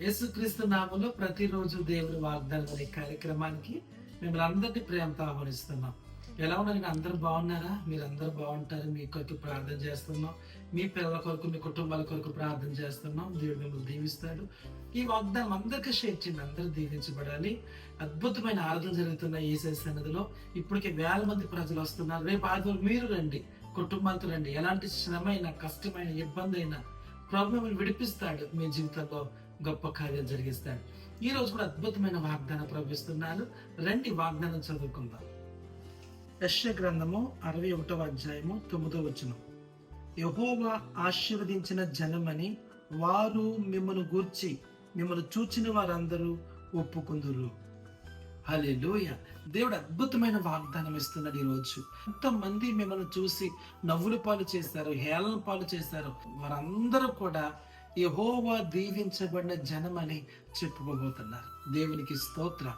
యేసుక్రీస్తు నామంలో ప్రతిరోజు దేవుని వాగ్దానం అనే కార్యక్రమానికి మిమ్మల్ని అందరినీ ప్రేమతో ఆహ్వానిస్తున్నాం. ఎలా ఉన్నారు? అందరూ బాగున్నారా? మీరు అందరూ బాగుంటారు మీ కొరకు ప్రార్థన చేస్తున్నాం. మీ పిల్లల కొరకు మీ కుటుంబాల కొరకు ప్రార్థన చేస్తున్నాం. దేవుడు మిమ్మల్ని దీవిస్తాడు. ఈ వాగ్దానం అందరికీ షేర్ చేయండి. అందరూ దీవించబడాలి. అద్భుతమైన ఆరాధన జరుగుతున్న ఈ సన్నదిలో ఇప్పటికే వేల మంది ప్రజలు వస్తున్నారు. రేపు ఆదివారం మీరు రండి. కుటుంబాలతో రండి. ఎలాంటి శ్రమైన కష్టమైన ఇబ్బంది అయినా ప్రాబ్లం విడిపిస్తాడు మీ జీవితంలో. గొప్ప కార్యం జరిగిస్తాడు ఈ రోజు కూడా అద్భుతమైన వాగ్దానం ప్రవేశిస్తున్నాను రండి వాగ్దానం చదువుకుందాం. యశ్య గ్రంథము అరవై ఒకటవ అధ్యాయము తొమ్మిదో వచనం. యహోవా ఆశీర్వదించిన జనమని వారు మిమ్మల్ని గూర్చి మిమ్మల్ని చూచిన వారందరూ ఒప్పుకుందురు. లోయ దేవుడు అద్భుతమైన వాగ్దానం ఇస్తున్నాడు ఈరోజు. ఎంతమంది మిమ్మల్ని చూసి నవ్వుల పాలు చేశారు హేళన పాలు చేశారు. వారందరూ కూడా యహోవా దీవించబడిన జనమని చెప్పుకోబోతున్నారు. దేవునికి స్తోత్ర.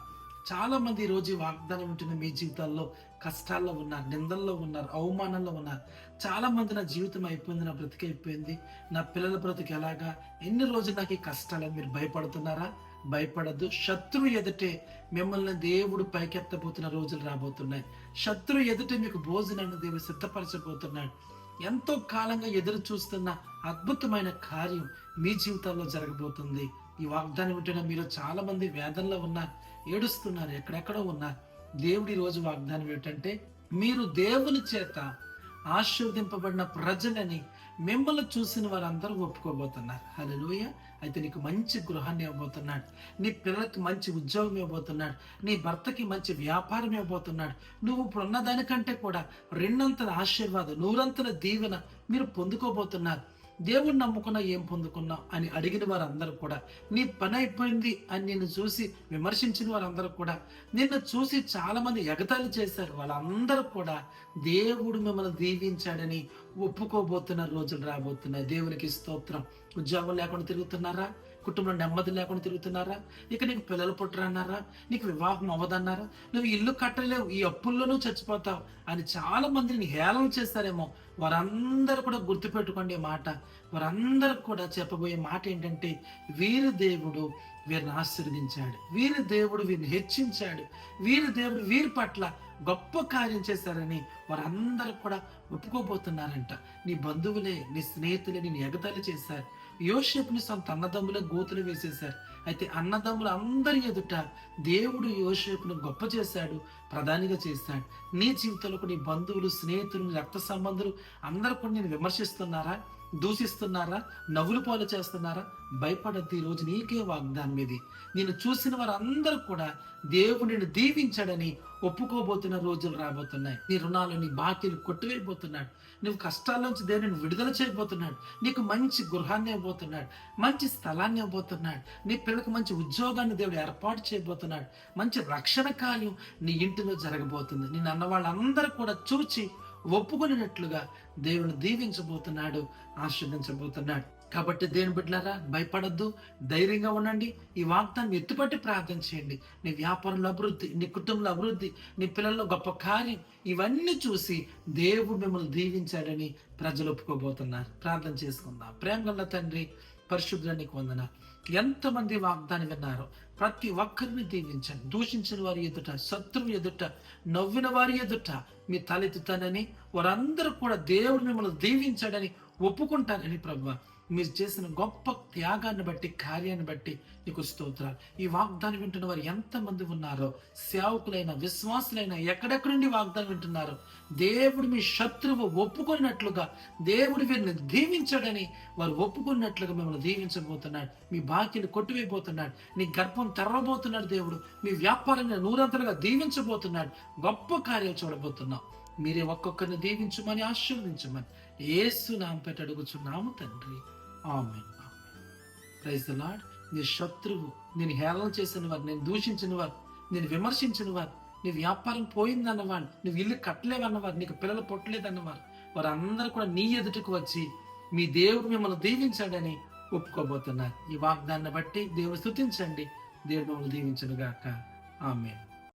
చాలా మంది రోజు వాగ్దానం ఉంటున్న మీ జీవితాల్లో కష్టాల్లో ఉన్నారు నిందల్లో ఉన్నారు అవమానంలో ఉన్నారు. చాలా మంది నా జీవితం అయిపోయింది నా బ్రతికి అయిపోయింది నా పిల్లల బ్రతికి ఎలాగా ఎన్ని రోజులు నాకు ఈ కష్టాలని మీరు భయపడుతున్నారా? భయపడద్దు. శత్రువు ఎదుటే మిమ్మల్ని దేవుడు పైకెత్తబోతున్న రోజులు రాబోతున్నాయి. శత్రువు ఎదుటే మీకు భోజనాన్ని దేవుడు సిద్ధపరచబోతున్నాడు. ఎంతో కాలంగా ఎదురు చూస్తున్న అద్భుతమైన కార్యం మీ జీవితంలో జరగబోతుంది. ఈ వాగ్దానం వింటున్న మీరు చాలా మంది వేదనలో ఉన్నారు ఏడుస్తున్నారు ఎక్కడెక్కడో ఉన్నారు దేవుడి రోజు వాగ్దానం ఏంటంటే మీరు దేవుని చేత ఆశీర్వదింపబడిన ప్రజలని మిమ్మల్ని చూసిన వారందరూ ఒప్పుకోబోతున్నారు. హలోయ అయితే నీకు మంచి గృహాన్ని ఇవ్వబోతున్నాడు. నీ పిల్లలకి మంచి ఉద్యోగం ఇవ్వబోతున్నాడు. నీ భర్తకి మంచి వ్యాపారం ఇవ్వబోతున్నాడు. నువ్వు ఇప్పుడు ఉన్నదానికంటే కూడా రెండంతల ఆశీర్వాదం నూరంతల దీవెన మీరు పొందుకోబోతున్నారు. దేవుడు నమ్ముకున్నా ఏం పొందుకున్నా అని అడిగిన వారందరూ కూడా నీ పని అయిపోయింది అని నిన్ను చూసి విమర్శించిన వారందరూ కూడా నిన్ను చూసి చాలామంది ఎగతాళి చేశారు. వాళ్ళందరూ కూడా దేవుడు మిమ్మల్ని దీవించాడని ఒప్పుకోబోతున్న రోజులు రాబోతున్నాయి. దేవునికి స్తోత్రం. ఉద్యోగం లేకుండా తిరుగుతున్నారా? కుటుంబంలో నెమ్మది లేకుండా తిరుగుతున్నారా? ఇక నీకు పిల్లలు పుట్టరన్నారా? నీకు వివాహం అవ్వదన్నారా? నువ్వు ఇల్లు కట్టలేవు ఈ అప్పుల్లోనూ చచ్చిపోతావు అని చాలా మందిని హేళన చేస్తారేమో. వారందరూ కూడా గుర్తుపెట్టుకోండి మాట. వారందరూ కూడా చెప్పబోయే మాట ఏంటంటే వీరి దేవుడు వీరిని ఆశీర్వదించాడు. వీరి దేవుడు వీరిని హెచ్చించాడు. వీరి దేవుడు వీరి పట్ల గొప్ప కార్యం చేశారని వారందరూ కూడా ఒప్పుకోబోతున్నారంట. నీ బంధువులే నీ స్నేహితులే నేను ఎగతాళి చేశారు. యోషేపుని సొంత అన్నదమ్ములకు గోతులు వేసేశారు. అయితే అన్నదమ్ములు అందరి ఎదుట దేవుడు యోషేపును గొప్ప చేశాడు ప్రధానిగా చేశాడు. నీ జీవితంలో కొన్ని నీ బంధువులు స్నేహితులు రక్త సంబంధులు అందరు కూడా నేను విమర్శిస్తున్నారా? దూషిస్తున్నారా? నవ్వులు పాలు చేస్తున్నారా? భయపడద్దు ఈ రోజు నీకే వాగ్దానం ఇది. నేను చూసిన వారందరూ కూడా దేవుడిని దీవించాడని ఒప్పుకోబోతున్న రోజులు రాబోతున్నాయి. నీ రుణాలు నీ బాకీలు కొట్టివేయబోతున్నాడు. నువ్వు కష్టాల నుంచి దేవుని విడుదల చేయబోతున్నాడు. నీకు మంచి గృహాన్ని ఇవ్వబోతున్నాడు. మంచి స్థలాన్ని ఇవ్వబోతున్నాడు. నీ పిల్లలకు మంచి ఉద్యోగాన్ని దేవుడు ఏర్పాటు చేయబోతున్నాడు. మంచి రక్షణ కార్యం నీ ఇంటిలో జరగబోతుంది. నేను అన్న వాళ్ళందరూ కూడా చూచి ఒప్పుకొనినట్లుగా దేవుని దీవించబోతున్నాడు ఆశీర్వదించబోతున్నాడు. కాబట్టి దేని బిడ్డలారా భయపడద్దు ధైర్యంగా ఉండండి. ఈ వాగ్దాన్ని ఎత్తుపట్టి ప్రార్థన చేయండి. నీ వ్యాపారంలో అభివృద్ధి నీ కుటుంబంలో అభివృద్ధి నీ పిల్లల్లో గొప్ప కార్యం ఇవన్నీ చూసి దేవుడు మిమ్మల్ని దీవించాడని ప్రజలు ఒప్పుకోబోతున్నారు. ప్రార్థన చేసుకుందాం. ప్రేమ గల తండ్రి పరిశుద్ధ నీకు వందనాలు. ఎంతమంది వాగ్దానం విన్నారో ప్రతి ఒక్కరిని దీవించండి. దూషించిన వారి ఎదుట శత్రువు ఎదుట నవ్విన వారి ఎదుట మీ తలెత్తుతానని వారందరూ కూడా దేవుడు మిమ్మల్ని దీవించాడని ఒప్పుకుంటానని ప్రభు. మీరు చేసిన గొప్ప త్యాగాన్ని బట్టి కార్యాన్ని బట్టి నీకు స్తోత్రాలు. ఈ వాగ్దానం వింటున్న వారు ఎంతమంది ఉన్నారో సేవకులైన విశ్వాసులైన ఎక్కడెక్కడి నుండి వాగ్దానం వింటున్నారో దేవుడు మీ శత్రువు ఒప్పుకున్నట్లుగా దేవుడు వీరిని దీవించాడని వారు ఒప్పుకున్నట్లుగా మిమ్మల్ని దీవించబోతున్నాడు. మీ బాకీని కొట్టివేయబోతున్నాడు నీ గర్భం తెరవబోతున్నాడు దేవుడు. మీ వ్యాపారాన్ని నూరంతలుగా దీవించబోతున్నాడు. గొప్ప కార్యం చూడబోతున్నావు. మీరే ఒక్కొక్కరిని దీవించమని ఆశీర్వదించమని ఏసు నాంపేట అడుగుచున్నాము తండ్రి. ఆమె ప్రైజ్ ద లాడ్ నీ శత్రువు నేను హేళన చేసిన వారు నేను దూషించిన వారు నేను విమర్శించిన వారు నీ వ్యాపారం పోయిందన్నవాడు నువ్వు ఇల్లు కట్టలేవన్నవారు నీకు పిల్లలు పుట్టలేదన్నవారు వారందరూ కూడా నీ ఎదుటకు వచ్చి మీ దేవుడు మిమ్మల్ని దీవించాడని ఒప్పుకోబోతున్నారు ఈ వాగ్దాన్ని బట్టి దేవుడు స్థుతించండి దేవుడు మిమ్మల్ని దీవించను గాక ఆమె